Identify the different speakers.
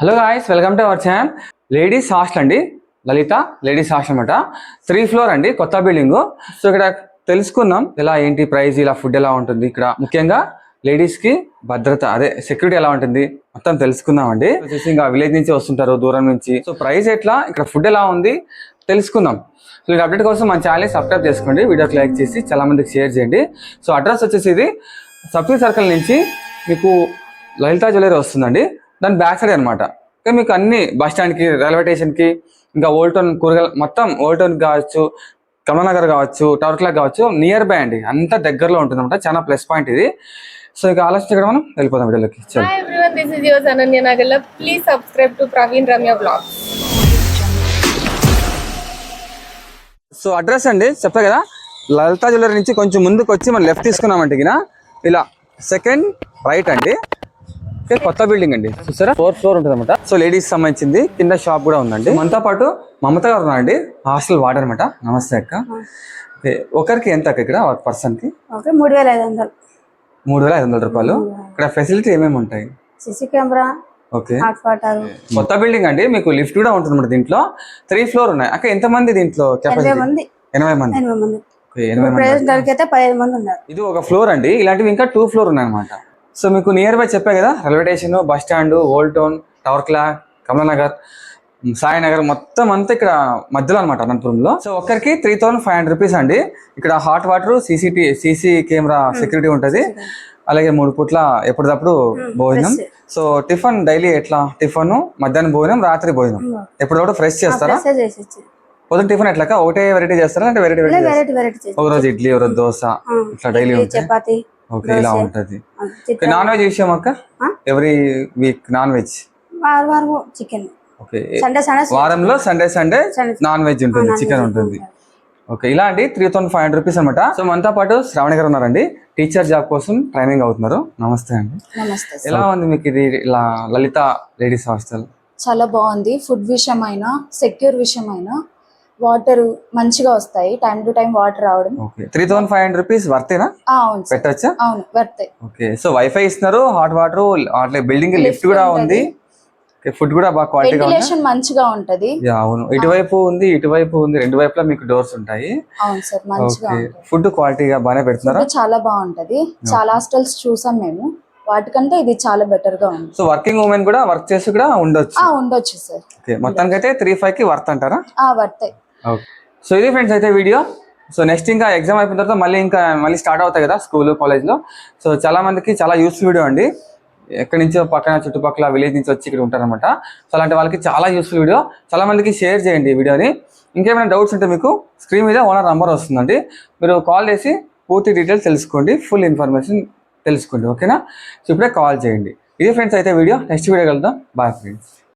Speaker 1: Hello guys welcome to our channel ladies hostel అండి. Lalitha ladies hostel అనమాట three floor అండి కొత్త బిల్డింగ్ సో ఇక్కడ తెలుసుకుందాం ఎలా ఏంటి ప్రైస్ ఇలా ఫుడ్ ఎలా ఉంటుంది. ఇక్కడ ముఖ్యంగా లేడీస్కి భద్రత అదే సెక్యూరిటీ ఎలా ఉంటుంది మొత్తం తెలుసుకుందాం అండి. వచ్చేసి ఇంకా విలేజ్ నుంచి వస్తుంటారు దూరం నుంచి. సో ప్రైస్ ఎట్లా ఇక్కడ ఫుడ్ ఎలా ఉంది తెలుసుకుందాం. సో ఈ అప్డేట్ కోసం మన ఛానల్ సబ్స్క్రైబ్ చేసుకోండి. వీడియోకి లైక్ చేసి చాలా మందికి షేర్ చేయండి. సో అడ్రస్ వచ్చేసి ఇది సబ్సిడీ సర్కిల్ నుంచి మీకు లలిత జ్యువెలరీ వస్తుందండి. దాని బ్యాక్ సైడ్ అనమాట ఇంకా మీకు అన్ని బస్ స్టాండ్కి రైల్వే స్టేషన్కి ఇంకా ఓల్టోన్ కూరగాయలు మొత్తం ఓల్టోన్ కావచ్చు కమలానగర్ కావచ్చు టవర్ క్లాక్ కావచ్చు నియర్ బై అండి. అంత దగ్గరలో ఉంటుంది అనమాట చాలా ప్లస్ పాయింట్ ఇది. సో ఇక ఆలోచించడం మనం వెళ్ళిపోదాం వీడియోలోకి. చలో.
Speaker 2: Please subscribe to Praveen Ramya Vlogs.
Speaker 1: So address అండి చెప్పా కదా? లలిత జ్యువెలరీ నుంచి కొంచెం ముందుకు వచ్చి మనం లెఫ్ట్ తీసుకున్నామంటే ఇలా సెకండ్ రైట్ అండి. కొత్త బిల్డింగ్ అండి. చూసారా? ఫోర్ ఫ్లోర్ ఉంటుంది అనమాట సో లేడీస్ సంబంధించింది కింద షాప్ కూడా ఉందండి. మనతో పాటు మమత గారు ఉన్నారండి. హాస్టల్ వార్డ్ అనమాట నమస్తే అక్క. ఒకరికి ఎంత అక్క ఇక్కడ ఒక
Speaker 3: పర్సన్కి? మూడు వేల ఐదు వందలు.
Speaker 1: మూడు వేల ఐదు వందల రూపాయలు. ఇక్కడ ఫెసిలిటీ ఏమేమి ఉంటాయి?
Speaker 3: CC camera
Speaker 1: okay. కొత్త బిల్డింగ్ అండి. మీకు లిఫ్ట్ కూడా ఉంటుంది అనమాట దీంట్లో. త్రీ ఫ్లోర్ ఉన్నాయి. అక్క ఎంత మంది దీంట్లో
Speaker 3: ఎనభై
Speaker 1: కెపాసిటీ
Speaker 3: మంది.
Speaker 1: ఎనభై మంది.
Speaker 3: ఎనభై మంది.
Speaker 1: ఇది ఒక ఫ్లోర్ అండి. ఇలాంటివి ఇంకా టూ ఫ్లోర్ ఉన్నాయన్నమాట. సో మీకు నియర్ బై చెప్పా కదా railway station bus stand old town tower clock Kamalanagar Sainagar మొత్తం అంతా ఇక్కడ మధ్యలో అనమాట అనంతపురంలో. సో ఒక్కరికి three thousand five hundred rupees అండి. ఇక్కడ hot water CCT CC camera security ఉంటుంది. అలాగే మూడు పూట్ల ఎప్పటికప్పుడు భోజనం. సో టిఫిన్ డైలీ ఎట్లా? టిఫిన్ మధ్యాహ్నం భోజనం రాత్రి భోజనం. ఎప్పటికప్పుడు ఫ్రెష్ చేస్తారా? పొద్దున టిఫిన్ ఎట్లా? ఒకటే వెరైటీ చేస్తారా? అంటే వెరైటీ వెరైటీ ఒక రోజు ఇడ్లీ ఒక రోజు దోశ ఇట్లా డైలీ
Speaker 3: చపాతి.
Speaker 1: ఓకే ఇలా ఉంటది. నాన్ వెజ్ విషయం అక్క? Every week non veg?
Speaker 3: వారం వారం చికెన్.
Speaker 1: ఓకే
Speaker 3: సండే సండే
Speaker 1: వారంలో సండే సండే. నాన్ వెజ్ ఉంటుంది చికెన్ ఉంటుంది. ఓకే ఇలా అండి three thousand five hundred rupees అనమాట సో మనతో పాటు శ్రావణి గారు ఉన్నారండి. టీచర్ జాబ్ కోసం ట్రైనింగ్ అవుతున్నారు. నమస్తే అండి. ఎలా ఉంది మీకు ఇది ఇలా లలిత లేడీస్ హాస్టల్
Speaker 4: చాలా బాగుంది. ఫుడ్ విషయమైనా సెక్యూర్ విషయమైనా వాటర్ మంచిగా వస్తాయి. టైం టు టైం వాటర్ రావడం.
Speaker 1: Three thousand five hundred rupees వర్తేనా
Speaker 4: అవును
Speaker 1: పెట్టచ్చా?
Speaker 4: అవును వర్తాయి
Speaker 1: ఓకే సో వైఫై ఇస్తున్నారు హాట్ వాటర్ అట్లా బిల్డింగ్ లిఫ్ట్ కూడా. ఉంది. ఫుడ్ కూడా బాగా క్వాలిటీగా
Speaker 4: వెంటిలేషన్ మంచిగా ఉంటది.
Speaker 1: అవును. ఇటువైపు ఉంది ఇటువైపు ఉంది రెండు వైపులా మీకు డోర్స్ ఉంటాయి.
Speaker 4: అవును సార్ మంచిగా
Speaker 1: ఫుడ్ క్వాలిటీగా బాగానే పెడుతున్నారా?
Speaker 4: చాలా బాగుంటది. చాలా హాస్టల్స్ చూసాం మేము. వాటికంటే ఇది చాలా బెటర్గా ఉంది.
Speaker 1: సో వర్కింగ్ ఉమెన్ కూడా వర్క్ చేసి కూడా ఉండొచ్చు.
Speaker 4: ఆ ఉండొచ్చు సార్.
Speaker 1: ఓకే మొత్తానికి అయితే త్రీ ఫైవ్కి వర్త్ అంటారా?
Speaker 4: ఆ వర్తాయి
Speaker 1: సో ఇది ఫ్రెండ్స్ అయితే వీడియో. సో నెక్స్ట్ ఇంకా ఎగ్జామ్ అయిపోయిన తర్వాత మళ్ళీ ఇంకా మళ్ళీ స్టార్ట్ అవుతాయి కదా స్కూల్ కాలేజ్లో. సో చాలా మందికి చాలా యూస్ఫుల్ వీడియో అండి. ఎక్కడి నుంచో పక్కన చుట్టుపక్కల విలేజ్ నుంచి వచ్చి ఇక్కడ ఉంటారనమాట సో అలాంటి వాళ్ళకి చాలా యూస్ఫుల్ వీడియో. చాలా మందికి షేర్ చేయండి ఈ వీడియోని. ఇంకేమైనా డౌట్స్ ఉంటే మీకు స్క్రీన్ మీద ఓనర్ నంబర్ వస్తుందండి. మీరు కాల్ చేసి పూర్తి డీటెయిల్స్ తెలుసుకోండి. ఫుల్ ఇన్ఫర్మేషన్ తెలుసుకోండి. ఓకేనా? సో ఇప్పుడే కాల్ చేయండి. ఇది ఫ్రెండ్స్ అయితే వీడియో. నెక్స్ట్ వీడియో కలుద్దాం. Bye friends.